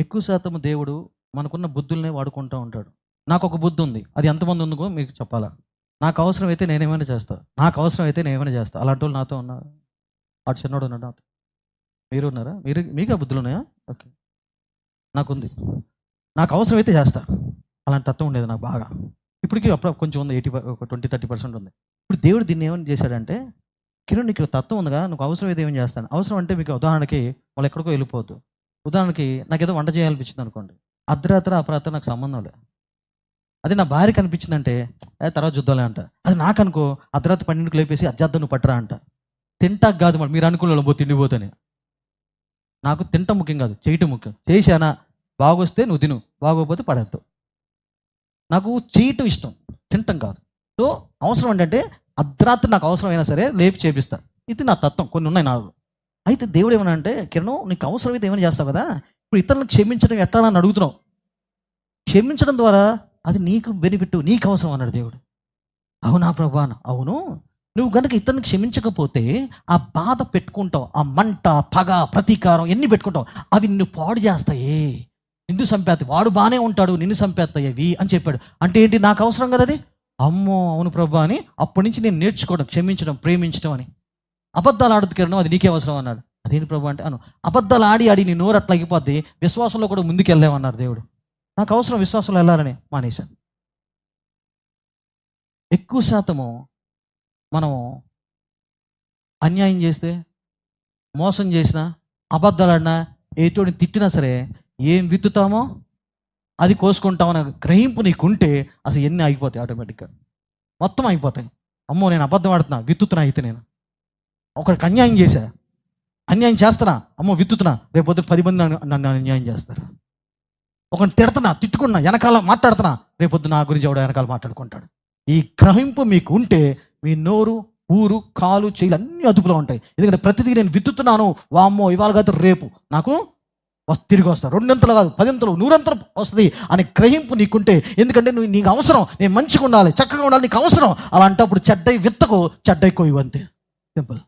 ఎక్కువ శాతం దేవుడు మనకున్న బుద్ధుల్నే వాడుకుంటూ ఉంటాడు. నాకు ఒక బుద్ధి ఉంది అది ఎంతమంది ఉందో మీకు చెప్పాలా? నాకు అవసరం అయితే నేనేమైనా చేస్తాను నాకు అవసరం అయితే నేను ఏమైనా చేస్తా. అలాంటి వాళ్ళు నాతో ఉన్నారు. అటు చిన్నోడు ఉన్నాడు నాతో. మీరు ఉన్నారా? మీరు మీకు ఆ బుద్ధులు ఉన్నాయా ఓకే. నాకుంది. నాకు అవసరం అయితే చేస్తా. అలాంటి తత్వం ఉండేది నాకు బాగా. ఇప్పటికీ అప్పుడు కొంచెం ఉంది. ఎయిటీ ఒక ట్వంటీ థర్టీ పర్సెంట్ ఉంది. ఇప్పుడు దేవుడు దీన్ని ఏమని చేశాడంటే కిరణ్ నీకు తత్వం ఉందిగా నువ్వు అవసరం అయితే ఏం చేస్తాను. అవసరం అంటే మీకు ఉదాహరణకి వాళ్ళు ఎక్కడికో వెళ్ళిపోవద్దు. ఉదాహరణకి నాకు ఏదో వంట చేయాలనిపించింది అనుకోండి. అర్ధరాత్రి అపరాత్రి నాకు సంబంధం లేదు. అది నా భార్యకి అనిపించిందంటే తర్వాత చూద్దాంలే అంట. అది నాకు అనుకో అర్ధరాత్రి పన్నెండుకు లేపేసి అర్జాద్దం నువ్వు పట్టరా అంట. తింటాక కాదు మరి మీరు అనుకున్న పో తిండిపోతేనే నాకు తింటం ముఖ్యం కాదు చేయటం ముఖ్యం. చేశానా? బాగొస్తే నువ్వు తిను బాగోకపోతే పడేద్దు. నాకు చేయటం ఇష్టం తింటం కాదు. సో అవసరం ఏంటంటే అర్ధరాత్రి నాకు అవసరమైనా సరే లేపి చేపిస్తా. ఇది నా తత్వం కొన్ని ఉన్నాయి నాకు అయితే దేవుడు ఏమన్నా అంటే కిరణం నీకు అవసరమైతే ఏమైనా చేస్తావు కదా? ఇప్పుడు ఇతరులను క్షమించడం ఎట్లా అని అడుగుతున్నావు. క్షమించడం ద్వారా అది నీకు బెనిఫిట్ నీకు అవసరం అన్నాడు దేవుడు. అవునా ప్రభా అవును. నువ్వు కనుక ఇతరుని క్షమించకపోతే ఆ బాధ పెట్టుకుంటావు ఆ మంట పగ ప్రతీకారం ఎన్ని పెట్టుకుంటావు అవి నిన్ను పాడు చేస్తాయి. నిన్ను చంపేస్తాయి. వాడు బాగానే ఉంటాడు నిన్ను చంపేస్తాయి అవి అని చెప్పాడు. అంటే ఏంటి? నాకు అవసరం కదా అది? అమ్మో అవును ప్రభా అని అప్పటి నుంచి నేను నేర్చుకోవడం క్షమించడం ప్రేమించడం అని. అబద్ధాలు ఆడదు అది నీకే అవసరం అన్నాడు. అదేంటి ప్రభు అంటే అను అబద్ధాలు ఆడి ఆడి నీ నోరు అట్లా అయిపోద్ది విశ్వాసంలో కూడా ముందుకెళ్ళామన్నారు దేవుడు. నాకు అవసరం విశ్వాసంలో వెళ్ళాలని మానేశాను. ఎక్కువ శాతము మనము అన్యాయం చేస్తే మోసం చేసినా అబద్ధాలు ఆడినా ఏటోడిని తిట్టినా సరే ఏం విత్తుతామో అది కోసుకుంటామన్న గ్రహింపు నీకుంటే అసలు ఎన్ని ఆగిపోతాయి ఆటోమేటిక్గా. మొత్తం అయిపోతాయి అమ్మో నేను అబద్ధం ఆడుతున్నా విత్తుతున్నా అయితే నేను. ఒకరికి అన్యాయం చేశా. అన్యాయం చేస్తున్నా. అమ్మో విత్తుతున్నా రేపు పొద్దున పది మంది నన్ను నన్ను అన్యాయం చేస్తారు. ఒకరిని తిడుతున్నా తిట్టుకున్నా వెనకాల మాట్లాడుతున్నా రేపు పొద్దున నా గురించి ఎవడో వెనకాల మాట్లాడుకుంటాడు. ఈ గ్రహింపు మీకు ఉంటే మీ నోరు ఊరు కాలు చేయిలు అన్నీ అదుపులో ఉంటాయి. ఎందుకంటే ప్రతిదీ నేను విత్తుతున్నాను వామ్మో ఇవాళ కాదు రేపు. నాకు తిరిగి వస్తాను రెండంతలు కాదు పదింతలు నూరంతలు వస్తుంది అనే గ్రహింపు నీకుంటే ఎందుకంటే నువ్వు నీకు అవసరం. నేను మంచిగా ఉండాలి చక్కగా ఉండాలి నీకు అవసరం. అలాంటప్పుడు చెడ్డై విత్తకు చెడ్డై కొయ్యి సింపుల్.